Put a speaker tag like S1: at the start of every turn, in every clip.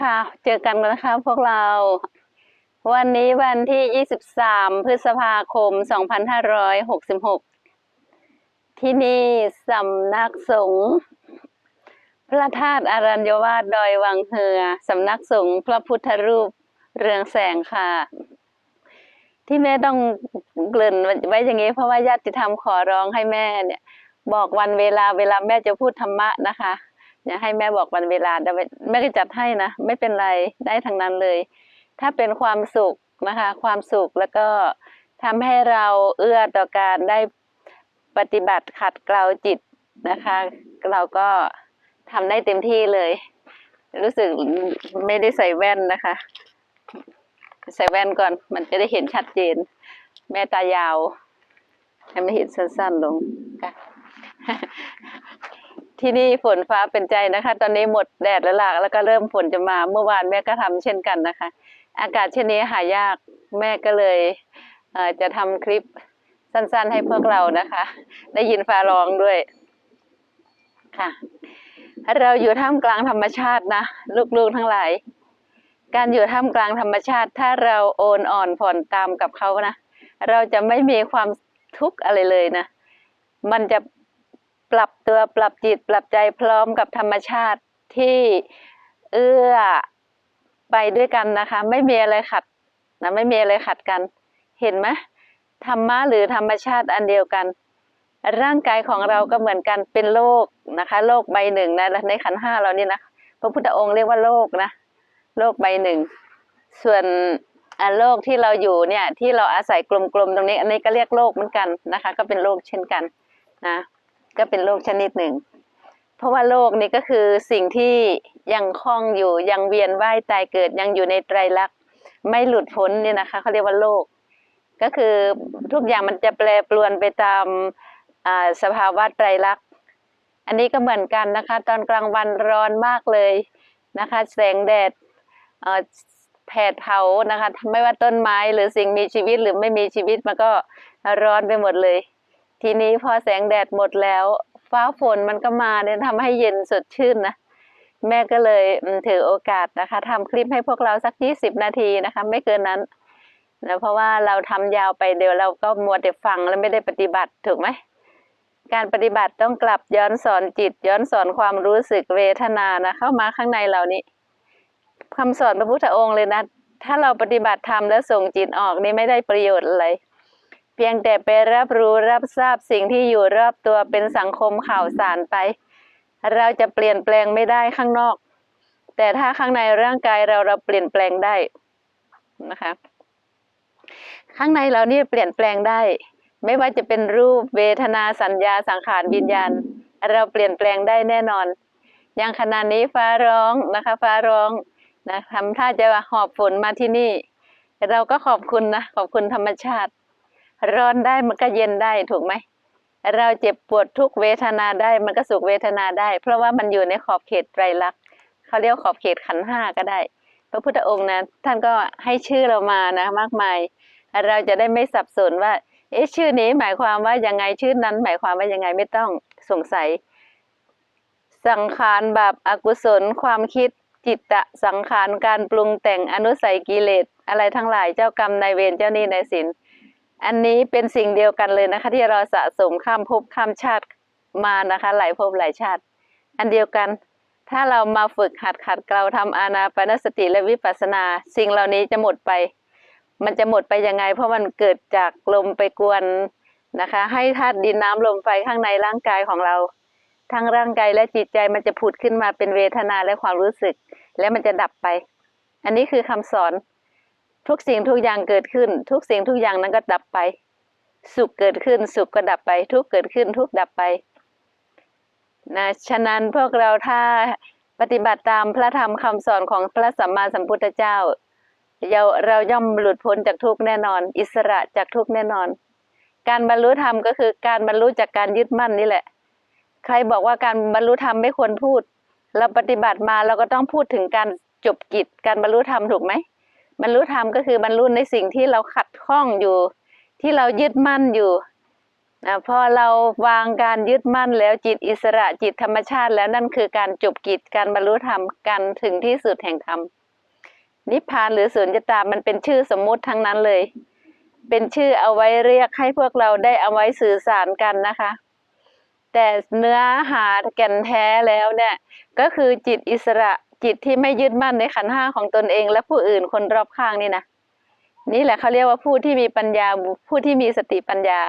S1: ค่ะเจอกันแล้วนะคะพวกเรา วันนี้วันที่ 23 พฤษภาคม 2566 ที่นี่สำนักสงฆ์พระธาตุอารัญญวาสดอยวังเฮือสำนักสงฆ์พระพุทธรูปเรืองแสงค่ะ ที่แม่ต้องเกริ่นไว้อย่างนี้ เพราะว่าญาติธรรมขอร้องให้แม่เนี่ย บอกวันเวลาเวลาแม่จะพูดธรรมะนะคะ อย่าให้แม่บอกวันเวลาแม่ก็จัดให้นะไม่เป็นไรได้ทั้งนั้นเลย ถ้าเป็นความสุขนะคะ ความสุขแล้วก็ทำให้เราเอื้อต่อการได้ปฏิบัติขัดเกลาจิตนะคะ เราก็ทำได้เต็มที่เลย รู้สึกไม่ได้ใส่แว่นนะคะ ใส่แว่นก่อนมันจะได้เห็นชัดเจน แม่ตายาว ให้ไม่เห็นสั้นๆลงค่ะ ที่นี่ฝนฟ้าเป็นใจนะคะ ตอนนี้หมดแดดแล้วล่ะแล้วก็เริ่มฝนจะมา เมื่อวานแม่ก็ทำเช่นกันนะคะ อากาศเช่นนี้หายากแม่ก็เลยเจะทำคลิปสั้นๆให้พวกเรานะคะ ได้ยินฟ้าร้องด้วยค่ะ เราอยู่ท่ามกลางธรรมชาตินะลูกๆทั้งหลาย การอยู่ท่ามกลางธรรมชาติ ถ้าเราโอนอ่อนผ่อนตามกับเขานะเราจะไม่มีความทุกข์อะไรเลยนะ มันจะ ปรับตัวปรับจิตปรับใจพร้อมกับธรรมชาติที่เอื้อไปด้วยกันนะคะ ไม่มีอะไรขัดนะไม่มีอะไรขัดกัน เห็นไหมธรรมะหรือธรรมชาติอันเดียวกัน ร่างกายของเราก็เหมือนกันเป็นโลกนะคะโลกใบหนึ่งนะในขันห้าเรานี่นะพระพุทธองค์เรียกว่าโลกนะโลกใบหนึ่ง ส่วนโลกที่เราอยู่เนี่ยที่เราอาศัยกลมๆตรงนี้ อันนี้ก็เรียกโลกเหมือนกันนะคะ ก็เป็นโลกเช่นกันนะ ก็เป็นโลกชนิดหนึ่ง เพราะว่าโลกนี้ก็คือสิ่งที่ยังคล้องอยู่ยังเวียนว่ายตายเกิดยังอยู่ในไตรลักษณ์ไม่หลุดพ้นเนี่ยนะคะเขาเรียกว่าโลกก็คือทุกอย่างมันจะแปรปรวนไปตามอ่าสภาวะไตรลักษณ์อันนี้ก็เหมือนกันนะคะ ตอนกลางวันร้อนมากเลยนะคะ แสงแดดแผดเผานะคะ ไม่ว่าต้นไม้หรือสิ่งมีชีวิตหรือไม่มีชีวิตมันก็ร้อนไปหมดเลย ทีนี้พอแสงแดดหมดแล้ว ฟ้าฝนมันก็มาเนี่ยทำให้เย็นสดชื่นนะ แม่ก็เลยถือโอกาสนะคะทำคลิปให้พวกเราสักยี่สิบนาทีนะคะ ไม่เกินนั้นนะเพราะว่าเราทำยาวไปเดี๋ยวเราก็มัวแต่ฟังแล้วไม่ได้ปฏิบัติถูกไหมการปฏิบัติต้องกลับย้อนสอนจิต ย้อนสอนความรู้สึกเวทนานะเข้ามาข้างในเรานี้คำสอนพระพุทธองค์เลยนะ ถ้าเราปฏิบัติธรรมแล้วส่งจิตออกนี่ไม่ได้ประโยชน์อะไร เพียงแต่ไปรับรู้รับทราบสิ่งที่อยู่รอบตัวเป็นสังคมข่าวสารไป เราจะเปลี่ยนแปลงไม่ได้ข้างนอก แต่ถ้าข้างในร่างกายเราเราเปลี่ยนแปลงได้นะคะ ข้างในเราเนี่ยเปลี่ยนแปลงได้ ไม่ว่าจะเป็นรูปเวทนาสัญญาสังขารวิญญาณ เราเปลี่ยนแปลงได้แน่นอน อย่างขณะนี้ฟ้าร้องนะคะ ฟ้าร้องนะทำท่าจะหอบฝนมาที่นี่ เราก็ขอบคุณนะขอบคุณธรรมชาติ ร้อนได้มันก็เย็นได้ถูกไหม เราเจ็บปวดทุกเวทนาได้มันก็สุขเวทนาได้ เพราะว่ามันอยู่ในขอบเขตไตรลักษณ์เขาเรียกขอบเขตขันห้าก็ได้ พระพุทธองค์นะท่านก็ให้ชื่อเรามานะมากมาย เราจะได้ไม่สับสนว่า เอ๊ะชื่อนี้หมายความว่ายังไงชื่อนั้น หมายความว่ายังไงไม่ต้องสงสัย สังขารบาปอากุศลความคิดจิตตะสังขารการปรุงแต่งอนุสัยกิเลสอะไรทั้งหลายเจ้ากรรมนายเวรเจ้าหนี้นายสิน อันนี้เป็นสิ่งเดียวกันเลยนะคะ ที่เราสะสมข้ามภพข้ามชาติมานะคะหลายภพหลายชาติ อันเดียวกัน ถ้าเรามาฝึกหัดขัดเกลาทำอานาปนสติและวิปัสสนา สิ่งเหล่านี้จะหมดไป มันจะหมดไปยังไง เพราะมันเกิดจากลมไปกวนนะคะ ให้ธาตุดินน้ำลมไฟข้างในร่างกายของเรา ทั้งร่างกายและจิตใจมันจะผุดขึ้นมาเป็นเวทนาและความรู้สึก และมันจะดับไป อันนี้คือคำสอน ทุกสิ่งทุกอย่างเกิดขึ้น ทุกสิ่งทุกอย่างนั้นก็ดับไป สุขเกิดขึ้น สุขก็ดับไป ทุกเกิดขึ้น ทุกดับไปนะฉะนั้นพวกเราถ้าปฏิบัติตามพระธรรมคำสอนของพระสัมมาสัมพุทธเจ้าเราเราย่อมหลุดพ้นจากทุกแน่นอน อิสระจากทุกแน่นอน การบรรลุธรรมก็คือการบรรลุจากการยึดมั่นนี่แหละ ใครบอกว่าการบรรลุธรรมไม่ควรพูด เราปฏิบัติมาเราก็ต้องพูดถึงการจบกิจการบรรลุธรรมถูกไหม บรรลุธรรมก็คือบรรลุในสิ่งที่เราขัดข้องอยู่ ที่เรายึดมั่นอยู่อะพอเราวางการยึดมั่นแล้วจิตอิสระจิตธรรมชาติแล้วนั่นคือการจบกิจการบรรลุธรรมกันถึงที่สุดแห่งธรรมนิพพานหรือสุญญตามันเป็นชื่อสมมุติทั้งนั้นเลย เป็นชื่อเอาไว้เรียกให้พวกเราได้เอาไว้สื่อสารกันนะคะ แต่เนื้อหาแก่นแท้แล้วเนี่ยก็คือจิตอิสระ จิตที่ไม่ยึดมั่นในขันห้าของตนเอง และผู้อื่นคนรอบข้างนี่นะนี่แหละเขาเรียกว่าผู้ที่มีปัญญาผู้ที่มีสติปัญญา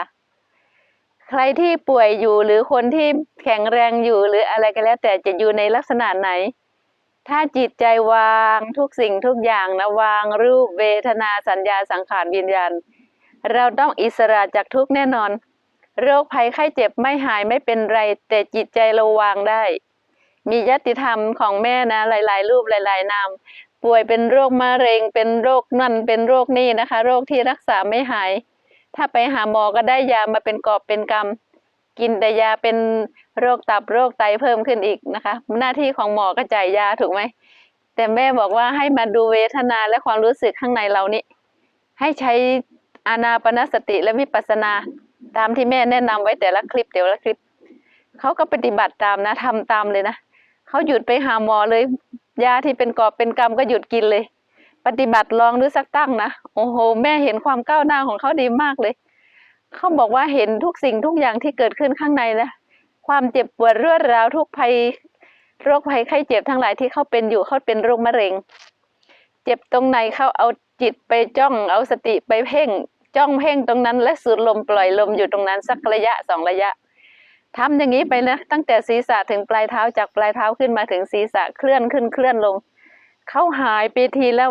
S1: ใครที่ป่วยอยู่หรือคนที่แข็งแรงอยู่หรืออะไรก็แล้ว แต่จะอยู่ในลักษณะไหน ถ้าจิตใจวางทุกสิ่งทุกอย่างนะวางรูปเวทนาสัญญาสังขารวิญญาณ เราต้องอิสระจากทุกแน่นอน โรคภัยไข้เจ็บไม่หายไม่เป็นไร แต่จิตใจเราวางได้ มียติธรรมของแม่นะหลาย ๆ รูปหลาย ๆ นาม ป่วยเป็นโรคมะเร็ง เป็นโรคนั่นเป็นโรคนี่นะคะ โรคที่รักษาไม่หาย ถ้าไปหาหมอก็ได้ยามาเป็นกอบเป็นกำกินแต่ยาเป็นโรคตับโรคไตเพิ่มขึ้นอีกนะคะ หน้าที่ของหมอก็จ่ายยาถูกไหมแต่แม่บอกว่าให้มาดูเวทนาและความรู้สึกข้างในเรานี่ให้ใช้อานาปนสติและวิปัสสนา ตามที่แม่แนะนำไว้แต่ละคลิปแต่ละคลิปเขาก็ปฏิบัติตามนะทำตามเลยนะ เขาหยุดไปหาหมอเลย ยาที่เป็นกอบเป็นกำก็หยุดกินเลย ปฏิบัติลองดูสักตั้งนะโอ้โห แม่เห็นความก้าวหน้าของเขาดีมากเลยเขาบอกว่าเห็นทุกสิ่งทุกอย่างที่เกิดขึ้นข้างในนะความเจ็บปวดรวดร้าวทุกภัยโรคภัยไข้เจ็บทั้งหลายที่เขาเป็นอยู่เขาเป็นโรคมะเร็ง เจ็บตรงไหนเขาเอาจิตไปจ้องเอาสติไปเพ่ง จ้องเพ่งตรงนั้น และสูดลมปล่อยลมอยู่ตรงนั้นสักระยะสองระยะ ทำอย่างนี้ไปนะ ตั้งแต่ศีรษะถึงปลายเท้าจากปลายเท้าขึ้นมาถึงศีรษะเคลื่อนขึ้นเคลื่อนลง เขาหายไปทีและ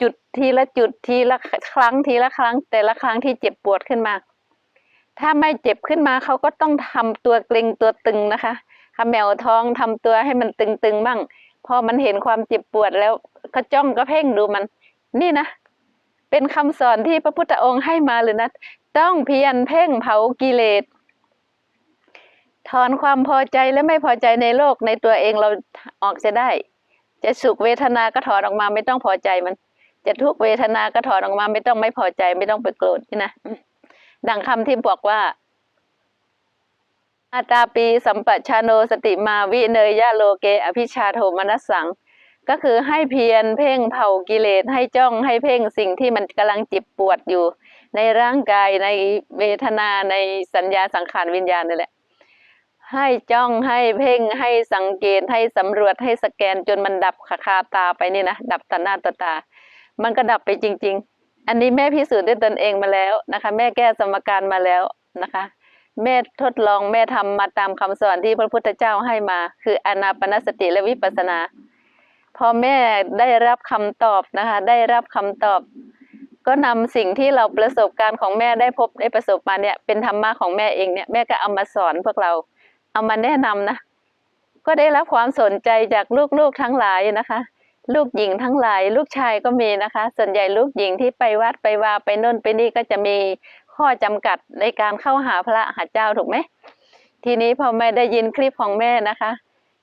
S1: จุดทีละจุดทีละครั้งทีละครั้ง แต่ละครั้งที่เจ็บปวดขึ้นมา ถ้าไม่เจ็บขึ้นมาเขาก็ต้องทำตัวเกร็งตัวตึงนะคะขมแมวท้องทำตัวให้มันตึงๆบ้างพอมันเห็นความเจ็บปวดแล้วก็จ้องก็เพ่งดูมัน นี่นะ เป็นคำสอนที่พระพุทธองค์ให้มาเลยนะ ต้องเพียรเพ่งเผากิเลส ถอนความพอใจและไม่พอใจในโลกในตัวเองเราออกจะได้ จะสุขเวทนาก็ถอนออกมาไม่ต้องพอใจมัน จะทุกเวทนาก็ถอนออกมาไม่ต้องไม่พอใจไม่ต้องไปโกรธนี่นะดังคำที่บอกว่าอาตาปีสัมปชาโนสติมาวิเนยยะโลเก อภิชาโทมนัสสัง ก็คือให้เพียรเพ่งเผากิเลสให้จ้องให้เพ่งสิ่งที่มันกำลังจิบปวดอยู่ ในร่างกายในเวทนาในสัญญาสังขารวิญญาณนี่แหละ ให้จ้องให้เพ่งให้สังเกตให้สำรวจให้สแกนจนมันดับคาคาตาไปนี่นะดับต่อหน้าต่อตา มันก็ดับไปจริง ๆ อันนี้แม่พิสูจน์ด้วยตนเองมาแล้วนะคะ แม่แก้สมการมาแล้วนะคะ แม่ทดลองแม่ทำมาตามคำสอนที่พระพุทธเจ้าให้มา คืออนาปนสติและวิปัสสนา พอแม่ได้รับคำตอบนะคะ ได้รับคำตอบ ก็นำสิ่งที่เราประสบการณ์ของแม่ได้พบได้ประสบมาเนี่ยเป็นธรรมะของแม่เองเนี่ยแม่ก็เอามาสอนพวกเรา เอามาแนะนำนะ ก็ได้รับความสนใจจากลูกๆทั้งหลายนะคะ ลูกหญิงทั้งหลาย ลูกชายก็มีนะคะ ส่วนใหญ่ลูกหญิงที่ไปวัดไปวาไปโน่นไปนี่ก็จะมีข้อจำกัดในการเข้าหาพระหาเจ้าถูกไหมทีนี้พอแม่ได้ยินคลิปของแม่นะคะ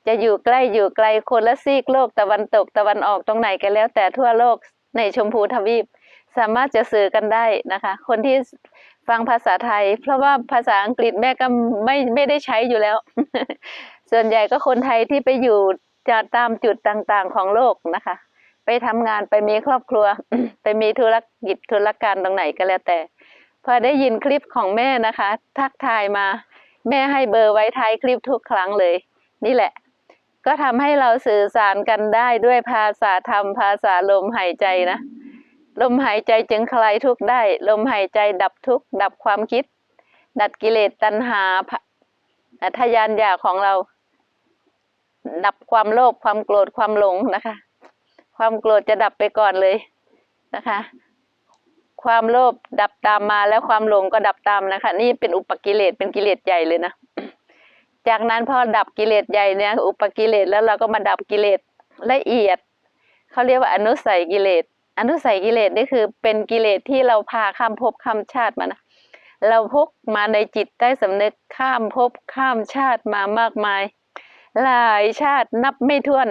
S1: จะอยู่ใกล้อยู่ไกลคนละซีกโลกตะวันตกตะวันออกตรงไหนกันแล้วแต่ทั่วโลกในชมพูทวีป สามารถจะสื่อกันได้นะคะ คนที่ ฟังภาษาไทย เพราะว่าภาษาอังกฤษแม่ก็ไม่ไม่ได้ใช้อยู่แล้ว ส่วนใหญ่ก็คนไทยที่ไปอยู่จะตามจุดต่างๆของโลกนะคะ ไปทำงานไปมีครอบครัว ไปมีธุรกิจธุรการตรงไหนก็แล้วแต่ พอได้ยินคลิปของแม่นะคะ ทักทายมา แม่ให้เบอร์ไว้ท้ายคลิปทุกครั้งเลย นี่แหละ ก็ทำให้เราสื่อสารกันได้ด้วยภาษาธรรมภาษาลมหายใจนะ ลมหายใจจึงคลายทุกข์ได้ ลมหายใจดับทุกข์ดับความคิด ดัดกิเลสตัณหาพะทะยานอยากของเรา ดับความโลภความโกรธความหลงนะคะ ความโกรธจะดับไปก่อนเลยนะคะ ความโลภดับตามมาแล้วความหลงก็ดับตามนะคะ นี่เป็นอุปกิเลสเป็นกิเลสใหญ่เลยนะจากนั้นพอดับกิเลสใหญ่เนี่ยอุปกิเลสแล้วเราก็มาดับกิเลสละเอียดเขาเรียกว่าอนุสัยกิเลส อนุสัยกิเลสนี่คือเป็นกิเลสที่เราพาข้ามภพข้ามชาติมานะเราพกมาในจิตใต้สำนึกข้ามภพข้ามชาติมามากมาย หลายชาตินับไม่ถ้วน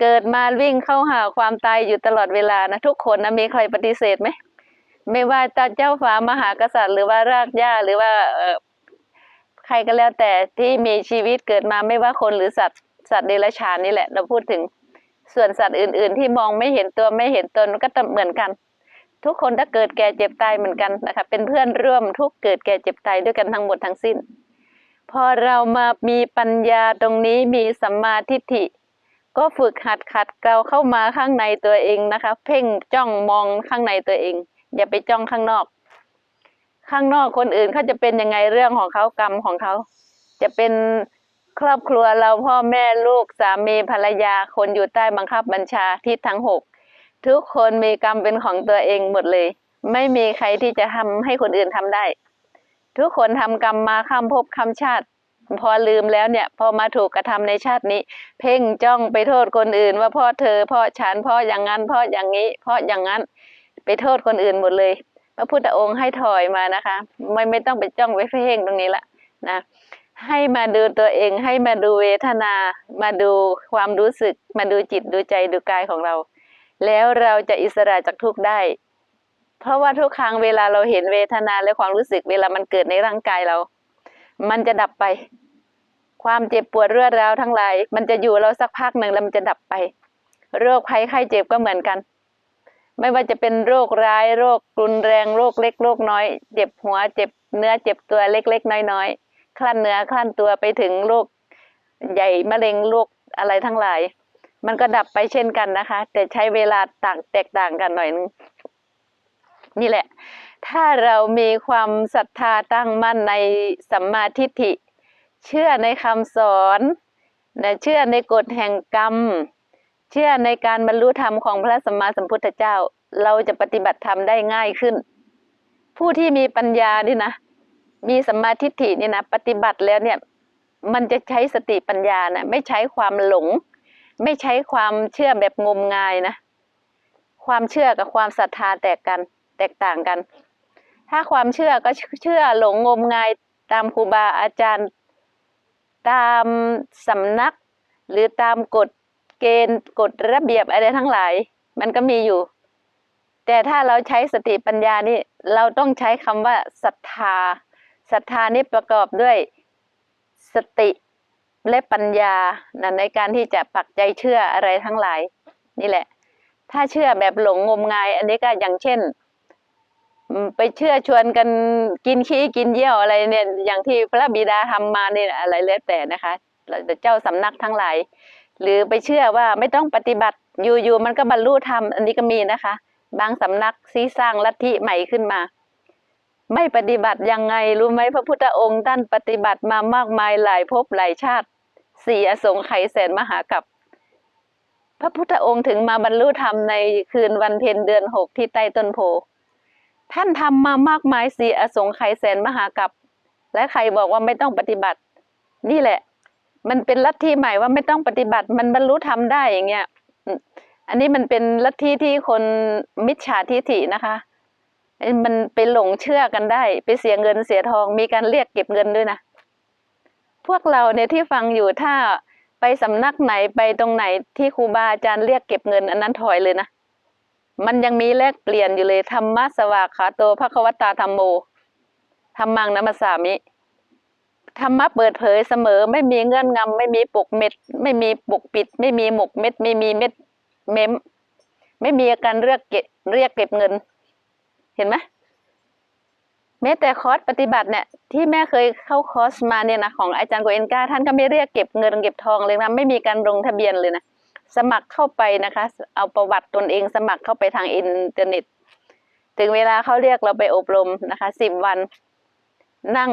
S1: เกิดมาวิ่งเข้าหาความตายอยู่ตลอดเวลานะทุกคนนะมีใครปฏิเสธไหมไม่ว่าจะเจ้าฟ้ามหากษัตริย์ หรือว่ารากหญ้าหรือว่าใครก็แล้วแต่ที่มีชีวิตเกิดมาไม่ว่าคนหรือสัตว์สัตว์เดรัจฉานนี่แหละ เราพูดถึง ส่วนสัตว์อื่น ๆ ที่มองไม่เห็นตัวไม่เห็นตนก็เหมือนกัน ทุกคนถ้าเกิดแก่เจ็บตายเหมือนกันนะคะเป็นเพื่อนร่วมทุกเกิดแก่เจ็บตายด้วยกันทั้งหมดทั้งสิ้น พอเรามามีปัญญาตรงนี้มีสัมมาทิฏฐิ ก็ฝึกหัดขัดเกลาเข้ามาข้างในตัวเองนะคะ เพ่งจ้องมองข้างในตัวเอง อย่าไปจ้องข้างนอก ข้างนอกคนอื่นเขาจะเป็นยังไงเรื่องของเขากรรมของเขา จะเป็น ครอบครัวเราพ่อแม่ลูกสามีภรรยาคนอยู่ใต้บังคับบัญชาทิศทั้งหกทุกคนมีกรรมเป็นของตัวเองหมดเลย ไม่มีใครที่จะทำให้คนอื่นทำได้ ทุกคนทำกรรมมาข้ามภพข้ามชาติ พอลืมแล้วเนี่ย พอมาถูกกระทำในชาตินี้ เพ่งจ้องไปโทษคนอื่น ว่าพ่อเธอพ่อฉันพ่ออย่างนั้นพ่ออย่างนี้พ่ออย่างนั้นไปโทษคนอื่นหมดเลย พระพุทธองค์ให้ถอยมานะคะ ไม่ไม่ต้องไปจ้องไปเพ่งตรงนี้ละนะ ให้มาดูตัวเองให้มาดูเวทนา มาดูความรู้สึก มาดูจิตดูใจดูกายของเรา แล้วเราจะอิสระจากทุกข์ได้ เพราะว่าทุกครั้งเวลาเราเห็นเวทนาและความรู้สึกเวลามันเกิดในร่างกายเรา มันจะดับไป ความเจ็บปวดเรื้อร้าวทั้งหลาย มันจะอยู่เราสักพักหนึ่งแล้วมันจะดับไป โรคภัยไข้เจ็บก็เหมือนกัน ไม่ว่าจะเป็นโรคร้ายโรครุนแรงโรคเล็กโรคน้อย เจ็บหัวเจ็บเนื้อเจ็บตัวเล็กๆน้อยๆ คลั่นเนื้อคลั่นตัวไปถึงโรคใหญ่มะเร็งโรคอะไรทั้งหลาย มันก็ดับไปเช่นกันนะคะ แต่ใช้เวลาต่างแตกต่างกันหน่อยนึงนี่แหละ ถ้าเรามีความศรัทธาตั้งมั่นในสัมมาทิฏฐิ เชื่อในคำสอนนะเชื่อในกฎแห่งกรรม เชื่อในการบรรลุธรรมของพระสัมมาสัมพุทธเจ้า เราจะปฏิบัติธรรมได้ง่ายขึ้น ผู้ที่มีปัญญานี่นะ มีสัมมาทิฏฐินี่นะปฏิบัติแล้วเนี่ยมันจะใช้สติปัญญานะไม่ใช้ความหลง ไม่ใช้ความเชื่อแบบงมงายนะ ความเชื่อกับความศรัทธาแตกกันแตกต่างกัน ถ้าความเชื่อก็เชื่อหลงงมงายตามครูบาอาจารย์ ตามสำนัก หรือตามกฎเกณฑ์กฎระเบียบอะไรทั้งหลาย มันก็มีอยู่ แต่ถ้าเราใช้สติปัญญานี่เราต้องใช้คำว่าศรัทธา ศรัทธานี่ประกอบด้วยสติและปัญญานะในการที่จะปักใจเชื่ออะไรทั้งหลาย นี่แหละ ถ้าเชื่อแบบหลงงมงาย อันนี้ก็อย่างเช่น ไปเชื่อชวนกันกินขี้กินเยี่ยวอะไรเนี่ย อย่างที่พระบิดาทำมาเนี่ยอะไรแล้วแต่นะคะเจ้าสำนักทั้งหลาย หรือไปเชื่อว่าไม่ต้องปฏิบัติอยู่ๆมันก็บรรลุธรรมอันนี้ก็มีนะคะ บางสำนักซีสร้างลัทธิใหม่ขึ้นมา ไม่ปฏิบัติยังไงรู้ไหมพระพุทธองค์ท่านปฏิบัติมามากมายหลายภพหลายชาติสี่อสงไขยแสนมหากัปพระพุทธองค์ถึงมาบรรลุธรรมในคืนวันเพ็ญเดือนหกที่ใต้ต้นโพท่านทำมามากมายสีอสงไขยแสนมหากับและใครบอกว่าไม่ต้องปฏิบัติ นี่แหละ มันเป็นลัทธิใหม่ว่าไม่ต้องปฏิบัติ มันบรรลุธรรมได้อย่างเงี้ยอันนี้มันเป็นลัทธิที่คนมิจฉาทิฐินะคะ มันไปหลงเชื่อกันได้ ไปเสียเงินเสียทองมีการเรียกเก็บเงินด้วยนะ พวกเราเนี่ยที่ฟังอยู่ถ้าไปสำนักไหนไปตรงไหนที่ครูบาอาจารย์เรียกเก็บเงิน อันนั้นถอยเลยนะ มันยังมีแลกเปลี่ยนอยู่เลยธรรมะสวากขาโตภควตาธรรมโมธรรมังนัมสสามิธรรมะเปิดเผยเสมอ ไม่มีเงื่อนงำไม่มีปกเม็ด ไม่มีปกปิด ไม่มีหมกเม็ด ไม่มีเม็ดเม้ม ไม่มีการเรียกเก็บเรียกเก็บเงิน เห็นไหมแม้แต่คอร์สปฏิบัติเนี่ยที่แม่เคยเข้าคอร์สมาเนี่ยนะของอาจารย์โกเอนกาท่านก็ไม่เรียกเก็บเงินเก็บทองเลยนะไม่มีการลงทะเบียนเลยนะสมัครเข้าไปนะคะ เอาประวัติตนเองสมัครเข้าไปทางอินเทอร์เน็ต ถึงเวลาเขาเรียกเราไปอบรมนะคะสิบวัน นั่ง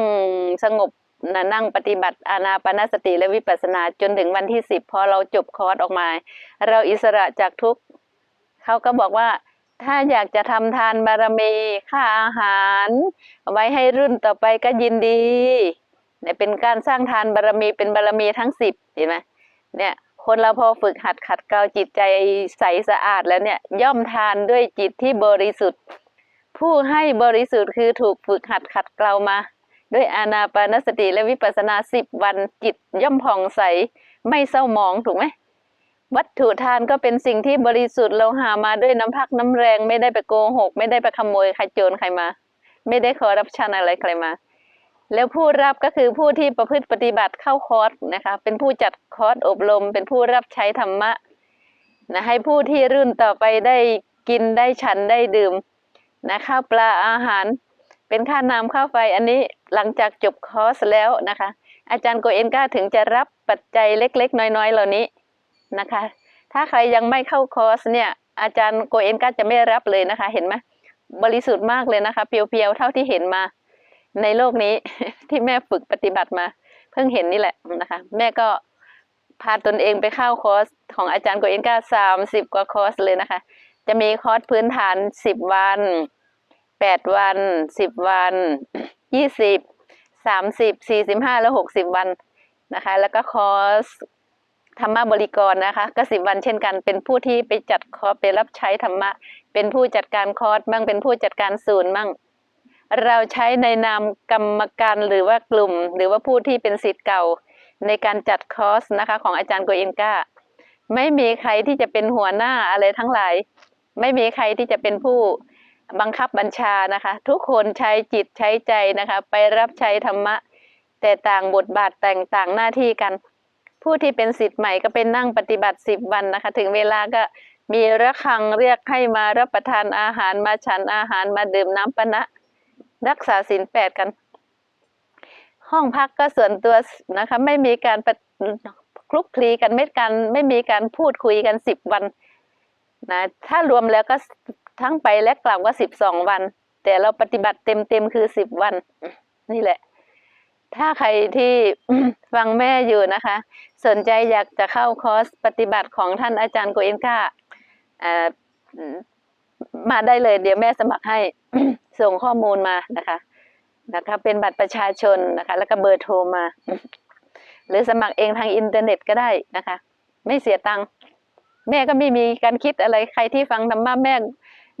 S1: สงบนะนั่งปฏิบัติอานาปาสติและวิปัสสนาจนถึงวันที่สิบพอเราจบคอร์สออกมา เราอิสระจากทุกเขาก็บอกว่า ถ้าอยากจะทำทานบารมีค่าอาหารเอาไว้ให้รุ่นต่อไปก็ยินดีเนี่ยเป็นการสร้างทานบารมีเป็นบารมีทั้งสิบเห็นไหมเนี่ยคนเราพอฝึกหัดขัดเกลาจิตใจใสสะอาดแล้วเนี่ยย่อมทานด้วยจิตที่บริสุทธิ์ ผู้ให้บริสุทธิ์คือถูกฝึกหัดขัดเกลามา ด้วยอานาปานสติและวิปัสสนาสิบวันจิตย่อมผ่องใสไม่เศร้าหมองถูกไหม วัตถุทานก็เป็นสิ่งที่บริสุทธิ์เราหามาด้วยน้ำพักน้ำแรงไม่ได้ไปโกหก ไม่ได้ไปขโมยใครโจรใครมา ไม่ได้คอร์รัปชันอะไรใครมา แล้วผู้รับก็คือผู้ที่ประพฤติปฏิบัติเข้าคอร์สนะคะเป็นผู้จัดคอร์สอบรม เป็นผู้รับใช้ธรรมะนะให้ผู้ที่รุ่นต่อไปได้กินได้ฉันได้ดื่มนะข้าวปลาอาหาร เป็นค่าน้ำค่าไฟอันนี้หลังจากจบคอร์สแล้วนะคะ อาจารย์โกเอ็นก้าถึงจะรับปัจจัยเล็ก ๆ น้อย ๆ เหล่านี้ นะคะ ถ้าใครยังไม่เข้าคอร์สเนี่ยอาจารย์โกเอ็นก้าจะไม่รับเลยนะคะ เห็นไหมบริสุทธิ์มากเลยนะคะ เพียวๆเท่าที่เห็นมา ในโลกนี้ที่แม่ฝึกปฏิบัติมา เพิ่งเห็นนี่แหละนะคะ แม่ก็พาตนเองไปเข้าคอร์สของอาจารย์โกเอ็นก้าสามสิบกว่าคอร์สเลยนะคะ จะมีคอร์สพื้นฐานสิบวันแปดวันสิบวันยี่สิบสามสิบสี่สิบห้าแล้วหกสิบวันนะคะ แล้วก็คอร์ส ธรรมะบริกรนะคะก็สิบวันเช่นกัน เป็นผู้ที่ไปจัดคอร์สไปรับใช้ธรรมะ เป็นผู้จัดการคอร์สบ้างเป็นผู้จัดการศูนย์บ้างเราใช้ในนามกรรมการหรือว่ากลุ่ม หรือว่าผู้ที่เป็นสิทธิ์เก่าในการจัดคอร์สนะคะ ของอาจารย์โกเอนกาไม่มีใครที่จะเป็นหัวหน้าอะไรทั้งหลาย ไม่มีใครที่จะเป็นผู้บังคับบัญชานะคะ ทุกคนใช้จิตใช้ใจนะคะ ไปรับใช้ธรรมะ แต่ต่างบทบาทแต่งต่างหน้าที่กัน ผู้ที่เป็นสิทธิ์ใหม่ก็เป็นนั่งปฏิบัติสิบวันนะคะ ถึงเวลาก็มีระฆังเรียกให้มารับประทานอาหารมาฉันอาหารมาดื่มน้ำปะนะ รักษาศีลแปดกัน ห้องพักก็ส่วนตัวนะคะ ไม่มีการปะคลุกคลีกันไม่การไม่มีการพูดคุยกันสิบวันนะถ้ารวมแล้วก็ทั้งไปและกลับก็สิบสองวัน แต่เราปฏิบัติเต็มเต็มๆคือสิบวัน นี่แหละ ถ้าใครที่ฟังแม่อยู่นะคะ สนใจอยากจะเข้าคอร์สปฏิบัติของท่านอาจารย์โกเอนก้าอ่ามาได้เลย เดี๋ยวแม่สมัครให้ส่งข้อมูลมานะคะ นะคะเป็นบัตรประชาชนนะคะ แล้วก็เบอร์โทรมา หรือสมัครเองทางอินเทอร์เน็ตก็ได้นะคะ ไม่เสียตังค์แม่ก็ไม่มีการคิดอะไรใครที่ฟังธรรมะแม่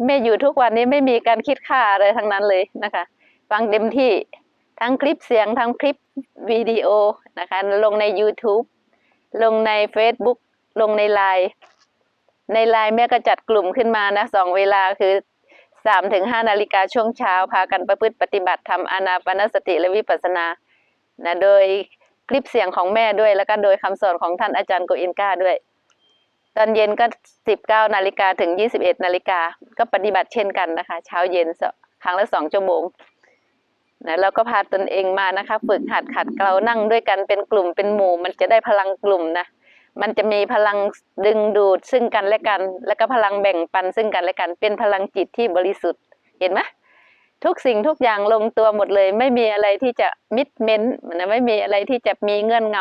S1: แม่อยู่ทุกวันนี้ไม่มีการคิดค่าอะไรทั้งนั้นเลยนะคะ ฟังเต็มที่ ทั้งคลิปเสียงทั้งคลิปวิดีโอนะคะ ลงใน YouTube ลงใน Facebook ลงในไลน์ในไลน์แม่ก็จัดกลุ่มขึ้นมานะสองเวลาคือสามถึงห้านาฬิกาช่วงเช้า พากันประพฤติปฏิบัติทำอานาปนสติและวิปัสสนานะโดยคลิปเสียงของแม่ด้วย แล้วก็โดยคำสอนของท่านอาจารย์โกอินกาด้วย ตอนเย็นก็สิบเก้านาฬิกาถึงยี่สิบเอ็ดนาฬิกาก็ปฏิบัติเช่นกันนะคะ เช้าเย็นครั้งละสองชั่วโมง นะแล้วก็พาตนเองมานะคะ ฝึกหัดขัดเกลานั่งด้วยกันเป็นกลุ่มเป็นหมู่ มันจะได้พลังกลุ่มนะมันจะมีพลังดึงดูดซึ่งกันและกัน แล้วก็พลังแบ่งปันซึ่งกันและกัน เป็นพลังจิตที่บริสุทธิ์ เห็นไหมทุกสิ่งทุกอย่างลงตัวหมดเลย ไม่มีอะไรที่จะมิดเม้นนะไม่มีอะไรที่จะมีเงื่อนง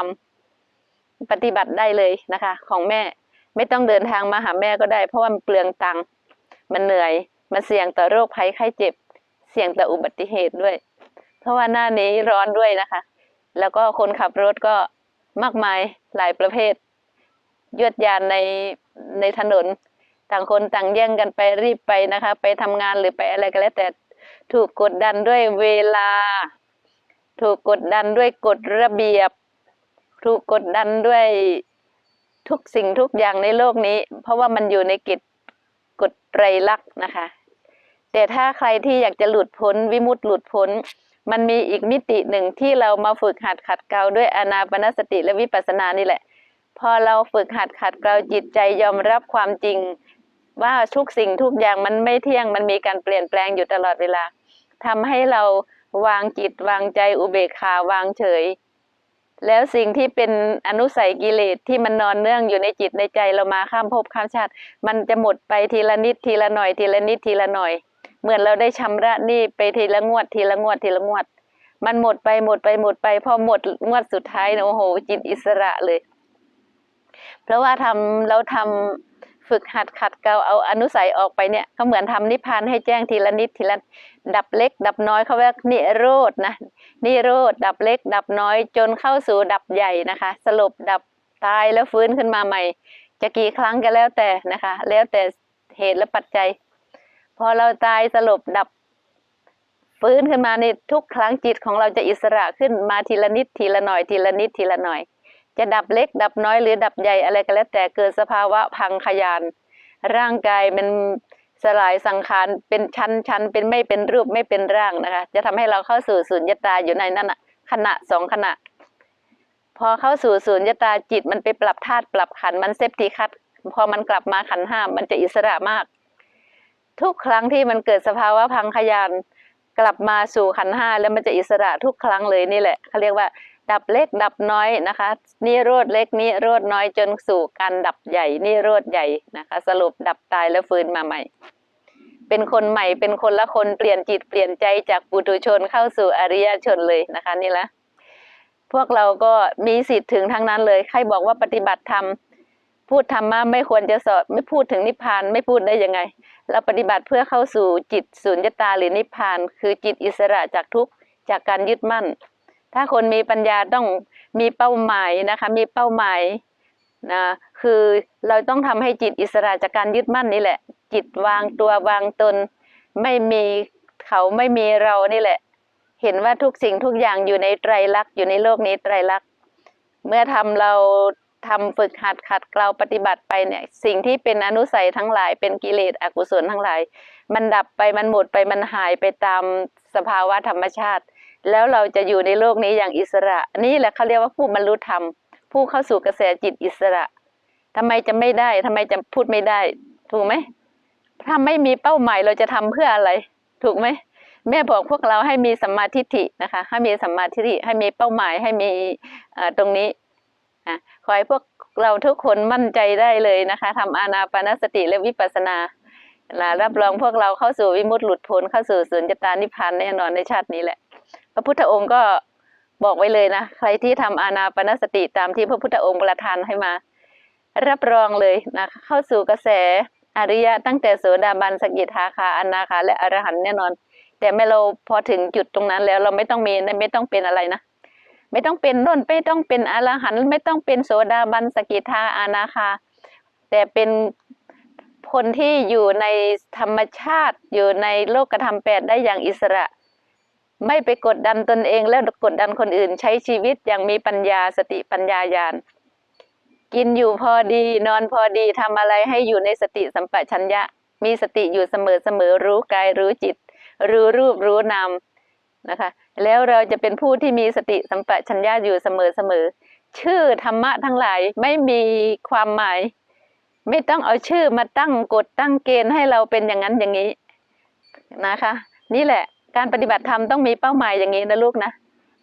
S1: ำปฏิบัติได้เลยนะคะ ของแม่ไม่ต้องเดินทางมาหาแม่ก็ได้ เพราะว่ามันเปลืองตังค์มันเหนื่อย มันเสี่ยงต่อโรคภัยไข้เจ็บ เสี่ยงต่ออุบัติเหตุด้วย เพราะว่าหน้านี้ร้อนด้วยนะคะ แล้วก็คนขับรถก็มากมายหลายประเภท ยวดยานในในถนน ต่างคนต่างแย่งกันไปรีบไปนะคะ ไปทำงานหรือไปอะไรก็แล้วแต่ถูกกดดันด้วยเวลา ถูกกดดันด้วยกฎระเบียบ ถูกกดดันด้วยทุกสิ่งทุกอย่างในโลกนี้ เพราะว่ามันอยู่ในกิจกฎไตรลักษณ์นะคะ แต่ถ้าใครที่อยากจะหลุดพ้น วิมุตติหลุดพ้น มันมีอีกมิติหนึ่งที่เรามาฝึกหัดขัดเกลาด้วยอานาปนสติและวิปัสสนานี่แหละ พอเราฝึกหัดขัดเกลาจิตใจยอมรับความจริง ว่าทุกสิ่งทุกอย่างมันไม่เที่ยงมันมีการเปลี่ยนแปลงอยู่ตลอดเวลาทำให้เราวางจิตวางใจอุเบกขาวางเฉย แล้วสิ่งที่เป็นอนุสัยกิเลสที่มันนอนเนื่องอยู่ในจิตในใจเรามาข้ามภพข้ามชาติ มันจะหมดไปทีละนิดทีละหน่อยทีละนิดทีละหน่อย เหมือนเราได้ชำระหนี้ไปทีละงวดทีละงวดทีละงวด มันหมดไปหมดไปหมดไป พอหมดงวดสุดท้ายนี่ยโอ้โห จิตอิสระเลย เพราะว่าทำเราทำฝึกหัดขัดเกลาเอาอนุสัยออกไปเนี่ยก็เหมือนทำนิพพานให้แจ้งทีละนิดทีละดับเล็ก ดับน้อยเขาเรียกนิโรธนะนิโรธดับเล็ก ดับน้อยจนเข้าสู่ดับใหญ่นะคะ สลบดับตายแล้วฟื้นขึ้นมาใหม่ จะกี่ครั้งก็แล้วแต่นะคะ แล้วแต่เหตุและปัจจัย พอเราตายสลบดับฟื้นขึ้นมาในทุกครั้งจิตของเราจะอิสระขึ้นมาทีละนิดทีละหน่อยทีละนิดทีละหน่อย จะดับเล็ก ดับน้อยหรือดับใหญ่อะไรก็แล้วแต่เกิดสภาวะพังขยาน ร่างกายมันสลายสังขารเป็นชั้นชั้นเป็นไม่เป็นรูปไม่เป็นร่างนะคะ จะทำให้เราเข้าสู่สุญญตาอยู่ในนั้นนะขณะสองขณะ พอเข้าสู่สุญญตาจิตมันไปปรับธาตุปรับขันมันเซฟตีคัดพอมันกลับมาขันห้ามันจะอิสระมาก ทุกครั้งที่มันเกิดสภาวะพังขยานกลับมาสู่ขันห้าแล้วมันจะอิสระทุกครั้งเลยนี่แหละเขาเรียกว่า ดับเล็กดับน้อยนะคะนิโรธเล็กนิโรธน้อยจนสู่การดับใหญ่นิโรธใหญ่นะคะ สรุปดับตายแล้วฟื้นมาใหม่ เป็นคนใหม่เป็นคนละคนเปลี่ยนจิตเปลี่ยนใจจากปุถุชนเข้าสู่อริยชนเลยนะคะนี่ละพวกเราก็มีสิทธิ์ถึงทั้งนั้นเลย ใครบอกว่าปฏิบัติธรรมพูดธรรมะไม่ควรจะสอนไม่พูดถึงนิพพานไม่พูดได้ยังไง เราปฏิบัติเพื่อเข้าสู่จิตสุญญตาหรือนิพพาน คือจิตอิสระจากทุกข์จากการยึดมั่น ถ้าคนมีปัญญาต้องมีเป้าหมายนะคะ มีเป้าหมายนะคือเราต้องทำให้จิตอิสระจากการยึดมั่นนี่แหละ จิตวางตัววางตน ไม่มีเขาไม่มีเรานี่แหละ เห็นว่าทุกสิ่งทุกอย่างอยู่ในไตรลักษณ์อยู่ในโลกนี้ไตรลักษณ์เมื่อทำเรา ทำฝึกหัดขัดเกลาปฏิบัติไปเนี่ย สิ่งที่เป็นอนุสัยทั้งหลาย เป็นกิเลสอกุศลทั้งหลาย มันดับไปมันหมดไปมันหายไปตามสภาวะธรรมชาติ แล้วเราจะอยู่ในโลกนี้อย่างอิสระ นี่แหละเขาเรียกว่าผู้บรรลุธรรม ผู้เข้าสู่กระแสจิตอิสระทำไมจะไม่ได้ทำไมจะพูดไม่ได้ ถูกไหมถ้าไม่มีเป้าหมายเราจะทำเพื่ออะไร ถูกไหมแม่บอกพวกเราให้มีสัมมาทิฏฐินะคะ ให้มีสัมมาทิฏฐิให้มีเป้าหมายให้มีตรงนี้ ขอให้พวกเราทุกคนมั่นใจได้เลยนะคะทำอานาปานสติและวิปัสสนานะรับรองพวกเราเข้าสู่วิมุตติหลุดพ้นเข้าสู่สุญญตานิพพานแน่นอนในชาตินี้แหละ พระพุทธองค์ก็บอกไว้เลยนะใครที่ทำอานาปานสติตามที่พระพุทธองค์ประทานให้มา รับรองเลยนะเข้าสู่กระแสอริยะตั้งแต่โสดาบันสกิทาคาอนาคาและอรหันต์แน่นอน แต่ไม่เราพอถึงจุดตรงนั้นแล้วเราไม่ต้องมีไม่ต้องเป็นอะไรนะ ไม่ต้องเป็นร่นไม่ต้องเป็นอรหันต์ไม่ต้องเป็นโสดาบันสกิทาอนาคา แต่เป็นคนที่อยู่ในธรรมชาติอยู่ในโลกธรรมแปดได้อย่างอิสระ ไม่ไปกดดันตนเองแล้วกดดันคนอื่นใช้ชีวิตอย่างมีปัญญาสติปัญญาญาณกินอยู่พอดี นอนพอดีทำอะไรให้อยู่ในสติสัมปชัญญะ มีสติอยู่เสมอเสมอรู้กายรู้จิต รู้รูปรู้นามนะคะ แล้วเราจะเป็นผู้ที่มีสติสัมปชัญญะอยู่เสมอเสมอชื่อธรรมะทั้งหลายไม่มีความหมาย ไม่ต้องเอาชื่อมาตั้งกฎตั้งเกณฑ์ให้เราเป็นอย่างนั้นอย่างนี้นะคะ นี่แหละการปฏิบัติธรรมต้องมีเป้าหมายอย่างนี้นะลูกนะ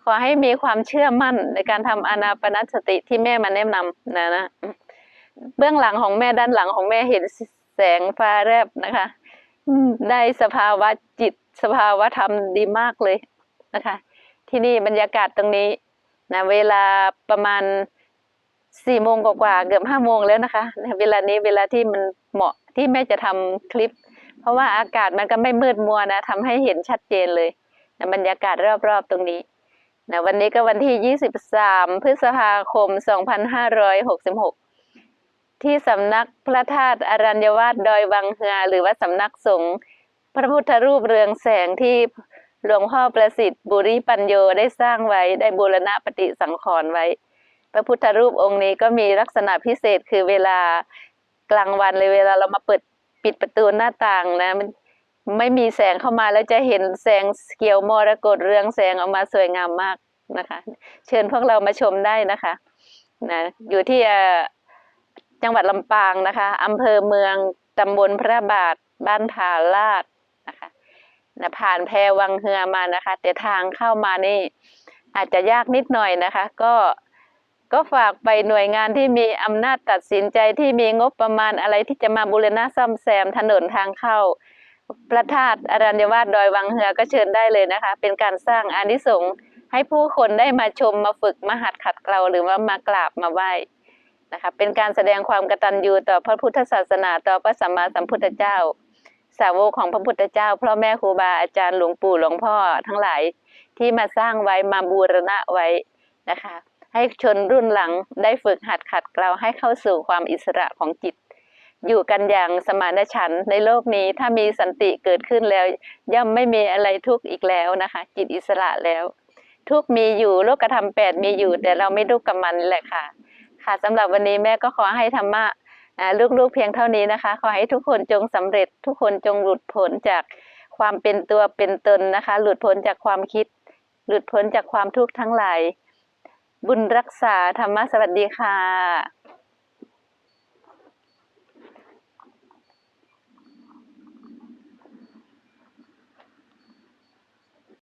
S1: ขอให้มีความเชื่อมั่นในการทำอนาปนสติที่แม่มาแนะนำนะนะเบื้องหลังของแม่ด้านหลังของแม่เห็นแสงฟ้าแรบนะคะได้สภาวะจิตสภาวะธรรมดีมากเลย นะคะ ที่นี่บรรยากาศตรงนี้นะเวลาประมาณสี่โมงกว่าเกือบห้าโมงแล้วนะคะ เวลานี้เวลาที่มันเหมาะที่แม่จะทำคลิป เพราะว่าอากาศมันก็ไม่มืดมัวนะทำให้เห็นชัดเจนเลยนะบรรยากาศรอบๆตรงนี้นะวันนี้ก็วันที่ 23 พฤษภาคม 2566 ที่สำนักพระธาตุอรัญญวาสดอยวังเฮือหรือว่าสำนักสงฆ์พระพุทธรูปเรืองแสงที่ หลวงพ่อประสิทธิ์บุริปัญโยได้สร้างไว้ได้บูรณะปฏิสังขรณ์ไว้ พระพุทธรูปองค์นี้ก็มีลักษณะพิเศษคือเวลากลางวันเลยเวลาเรามาเปิดปิดประตูหน้าต่างนะมันไม่มีแสงเข้ามาแล้วจะเห็นแสงเขียวมรกตเรืองแสงออกมาสวยงามมากนะคะ เชิญพวกเรามาชมได้นะคะนะอยู่ที่จังหวัดลำปางนะคะอำเภอเมืองตำบลพระบาท บ้านผาลาด นะผ่านแพวังเฮือมานะคะ แต่ทางเข้ามานี่อาจจะยากนิดหน่อยนะคะ ก็ก็ฝากไปหน่วยงานที่มีอำนาจตัดสินใจที่มีงบประมาณอะไรที่จะมาบูรณะซ่อมแซมถนนทางเข้า พระธาตุอรัญญวาสดอยวังเฮือก็เชิญได้เลยนะคะ เป็นการสร้างอานิสงส์ให้ผู้คนได้มาชมมาฝึกมาหัดขัดเกลาหรือว่ามากราบมาไหว้นะคะ เป็นการแสดงความกตัญญูต่อพระพุทธศาสนาต่อพระสัมมาสัมพุทธเจ้า สาวกของพระพุทธเจ้าพ่อแม่ครูบาอาจารย์หลวงปู่หลวงพ่อทั้งหลายที่มาสร้างไว้มาบูรณะไว้นะคะ ให้ชนรุ่นหลังได้ฝึกหัดขัดเกลาให้เข้าสู่ความอิสระของจิต อยู่กันอย่างสมานฉันท์ในโลกนี้ถ้ามีสันติเกิดขึ้นแล้ว ย่อมไม่มีอะไรทุกข์อีกแล้วนะคะ จิตอิสระแล้ว ทุกข์มีอยู่โลกธรรมแปดมีอยู่แต่เราไม่ทุกข์กับมันแหละค่ะ ค่ะสำหรับวันนี้แม่ก็ขอให้ธรรมะ ลูกๆเพียงเท่านี้นะคะ ขอให้ทุกคนจงสำเร็จ ทุกคนจงหลุดพ้นจากความเป็นตัวเป็นตนนะคะ หลุดพ้นจากความคิด หลุดพ้นจากความทุกข์ทั้งหลาย บุญรักษาธรรมะสวัสดีค่ะ